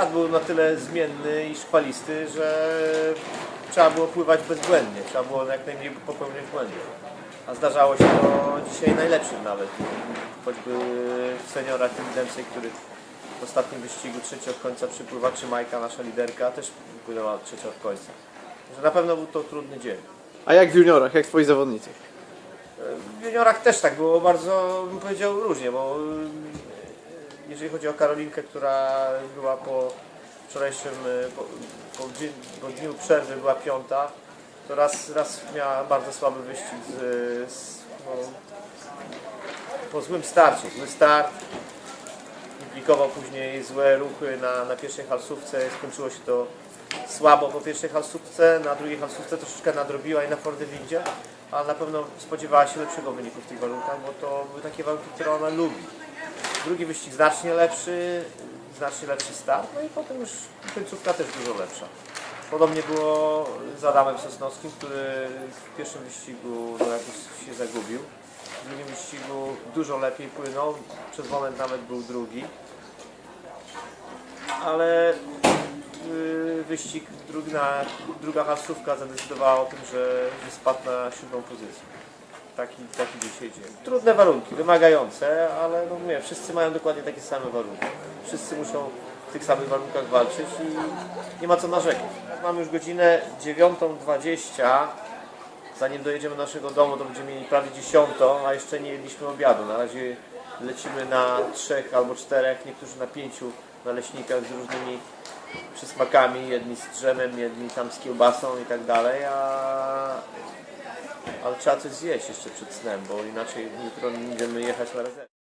wiatr był na tyle zmienny i szkwalisty, że trzeba było pływać bezbłędnie, trzeba było jak najmniej popełniać błędów. A zdarzało się to dzisiaj najlepszym nawet. Choćby w seniorach Tim Dempsey, który w ostatnim wyścigu trzeci od końca przypływa, czy Majka, nasza liderka, też płynęła trzeci od końca. Że na pewno był to trudny dzień. A jak w juniorach, jak twoi zawodnicy? W juniorach też tak było bardzo, bym powiedział, różnie, bo jeżeli chodzi o Karolinkę, która była po wczorajszym, y, po, po, dzi- po dniu przerwy była piąta, to raz, raz miała bardzo słaby wyścig z, z no, po złym starcie, zły start, implikował później złe ruchy na, na pierwszej halsówce, skończyło się to słabo po pierwszej halsówce, na drugiej halsówce troszeczkę nadrobiła i na Fordewindzie, ale na pewno spodziewała się lepszego wyniku w tych warunkach, bo to były takie warunki, które ona lubi. Drugi wyścig znacznie lepszy, znacznie lepszy start, no i potem już końcówka też dużo lepsza. Podobnie było z Adamem Sosnowskim, który w pierwszym wyścigu no, jakoś się zagubił. W drugim wyścigu dużo lepiej płynął, przez moment nawet był drugi. Ale y, wyścig drugi na, druga halsówka zadecydowała o tym, że, że spadł na siódmą pozycję. Taki, taki dzisiaj. Trudne warunki, wymagające, ale no mówię, wszyscy mają dokładnie takie same warunki. Wszyscy muszą w tych samych warunkach walczyć i nie ma co narzekać. Mamy już godzinę 9.20. Zanim dojedziemy do naszego domu, to będziemy mieli prawie 10, a jeszcze nie jedliśmy obiadu. Na razie lecimy na trzech albo czterech, niektórzy na pięciu naleśnikach z różnymi przysmakami, jedni z drzemem, jedni tam z kiełbasą i tak dalej, a ale trzeba coś zjeść jeszcze przed snem, bo inaczej jutro będziemy jechać na rezerwę.